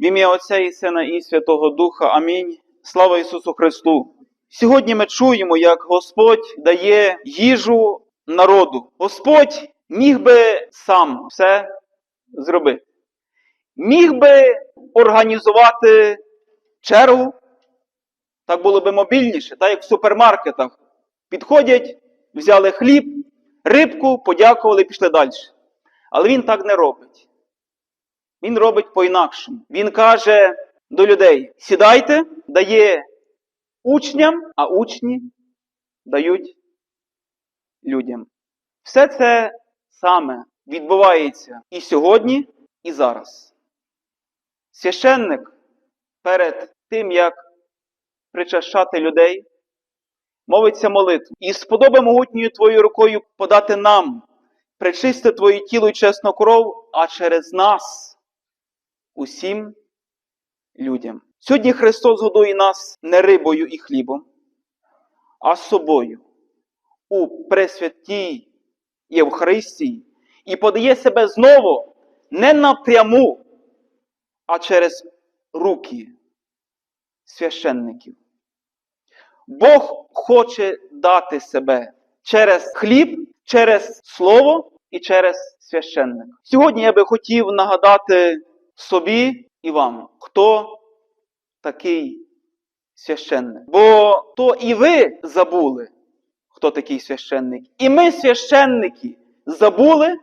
В ім'я Отця і Сина і Святого Духа. Амінь. Слава Ісусу Христу! Сьогодні ми чуємо, як Господь дає їжу народу. Господь міг би сам все зробити. Міг би організувати чергу, так було би мобільніше, так як в супермаркетах. Підходять, взяли хліб, рибку, подякували, пішли далі. Але він так не робить. Він робить по-інакшому. Він каже до людей: сідайте, дає учням, а учні дають людям. Все це саме відбувається і сьогодні, і зараз. Священник перед тим, як причащати людей, мовиться молитву. І сподоби могутньою твоєю рукою подати нам, причисти твоє тіло і чесну кров, а через нас усім людям. Сьогодні Христос годує нас не рибою і хлібом, а собою у Пресвятій Євхаристії і подає себе знову не напряму, а через руки священників. Бог хоче дати себе через хліб, через слово і через священника. Сьогодні я би хотів нагадати собі і вам, хто такий священник. Бо то і ви забули, хто такий священник. І ми, священники, забули,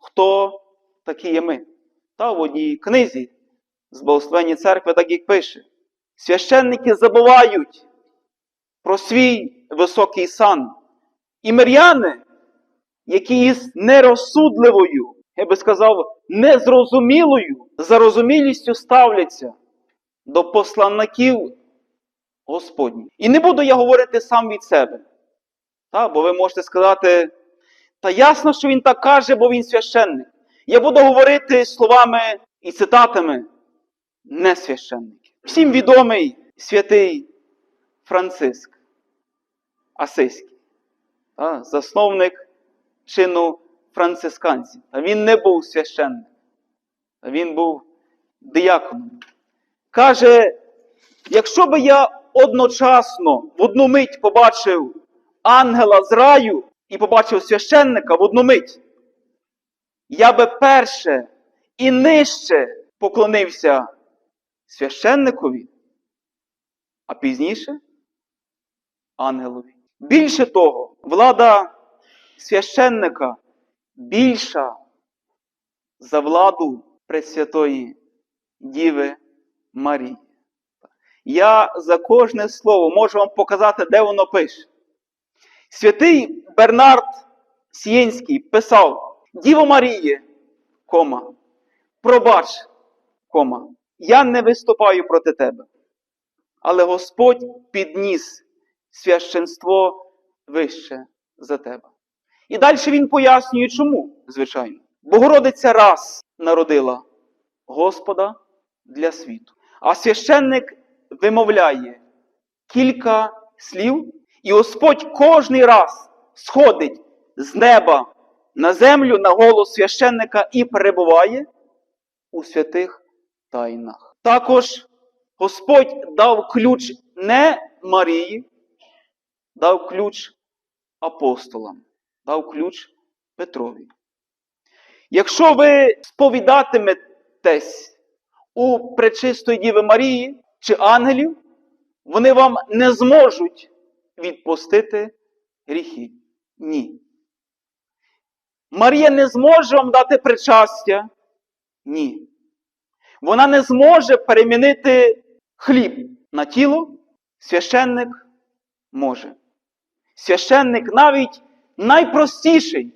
хто такі є ми. Та в одній книзі з Благословенні церкви так як пише. Священники забувають про свій високий сан. І миряни, які із нерозсудливою, я би сказав, незрозумілою зарозумілістю ставляться до посланників Господніх. І не буду я говорити сам від себе. Та, бо ви можете сказати, та ясно, що він так каже, бо він священник. Я буду говорити словами і цитатами не священників. Всім відомий святий Франциск Асиський, засновник чину францисканців. Та він не був священник, а він був дияконом. Каже, якщо би я одночасно в одну мить побачив ангела з раю і побачив священника в одну мить, я би перше і нижче поклонився священникові, а пізніше ангелові. Більше того, влада священника більша за владу Пресвятої Діви Марії. Я за кожне слово можу вам показати, де воно пише. Святий Бернард Сієнський писав: Діво Маріє, кома, пробач, кома, я не виступаю проти тебе. Але Господь підніс священство вище за тебе. І далі він пояснює, чому, звичайно. Богородиця раз народила Господа для світу. А священник вимовляє кілька слів, і Господь кожний раз сходить з неба на землю на голос священника і перебуває у святих тайнах. Також Господь дав ключ не Марії, дав ключ апостолам, дав ключ Петрові. Якщо ви сповідатиметесь у Пречистої Діви Марії чи ангелів, вони вам не зможуть відпустити гріхи. Ні. Марія не зможе вам дати причастя? Ні. Вона не зможе перемінити хліб на тіло, священник може. Священник навіть найпростіший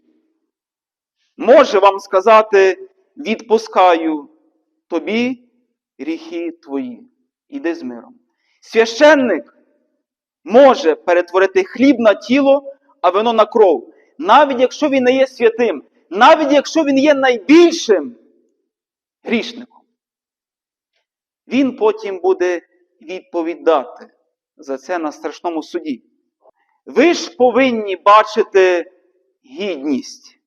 може вам сказати: відпускаю тобі гріхи твої. Іди з миром. Священник може перетворити хліб на тіло, а вино на кров. Навіть якщо він не є святим, навіть якщо він є найбільшим грішником. Він потім буде відповідати за це на страшному суді. Ви ж повинні бачити гідність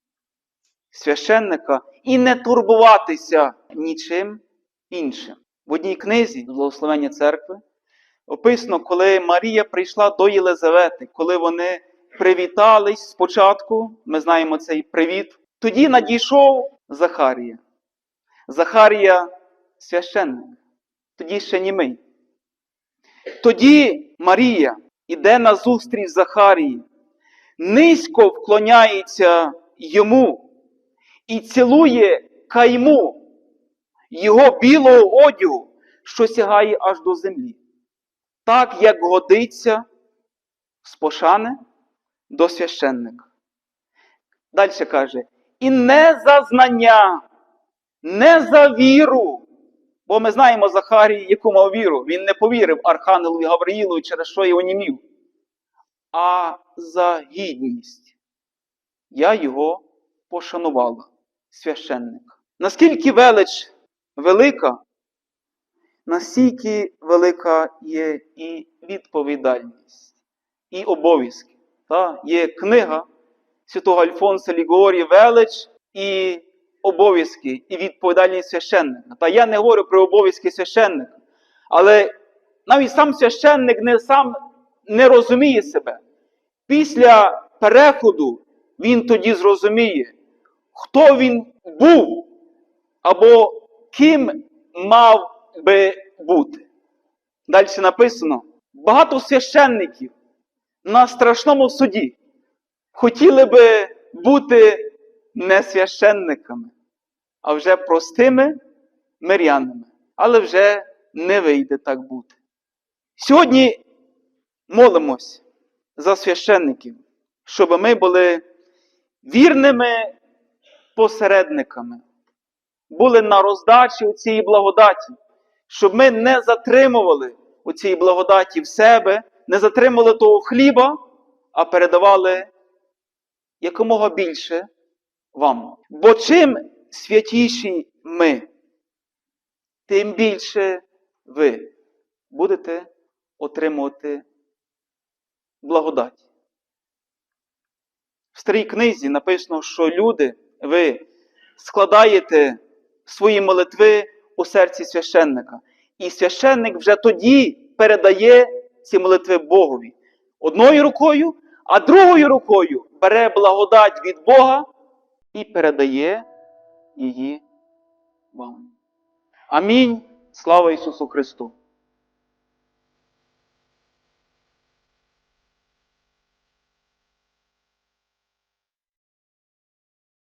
священника і не турбуватися нічим іншим. В одній книзі Благословення церкви описано, коли Марія прийшла до Єлизавети, коли вони привітались спочатку, ми знаємо цей привіт. Тоді надійшов Захарія. Захарія священник, тоді ще німий. Тоді Марія іде на зустріч Захарії, низько вклоняється йому і цілує кайму його білого одягу, що сягає аж до землі. Так, як годиться з пошани до священника. Далі каже, і не за знання, не за віру. Бо ми знаємо Захарії, яку мав віру. Він не повірив Архангелу Гавриїлу, через що його німів. А за гідність. Я його пошанувала, священник. Наскільки велич велика, настільки велика є і відповідальність, і обов'язки. Та? Є книга святого Альфонса Лігорі Велич і обов'язки, і відповідальність священника. Та я не говорю про обов'язки священника, але навіть сам священник не сам не розуміє себе. Після переходу він тоді зрозуміє, хто він був або ким мав би бути. Далі написано: багато священників на страшному суді хотіли би бути не священниками, а вже простими мирянами. Але вже не вийде так бути. Сьогодні молимось за священників, щоб ми були вірними посередниками, були на роздачі у цій благодаті, щоб ми не затримували у цій благодаті в себе, не затримували того хліба, а передавали якомога більше вам. Бо чим святіші ми, тим більше ви будете отримувати благодать. В старій книзі написано, що люди, ви складаєте свої молитви у серці священника. І священник вже тоді передає ці молитви Богові одною рукою, а другою рукою бере благодать від Бога і передає її вам. Амінь. Слава Ісусу Христу!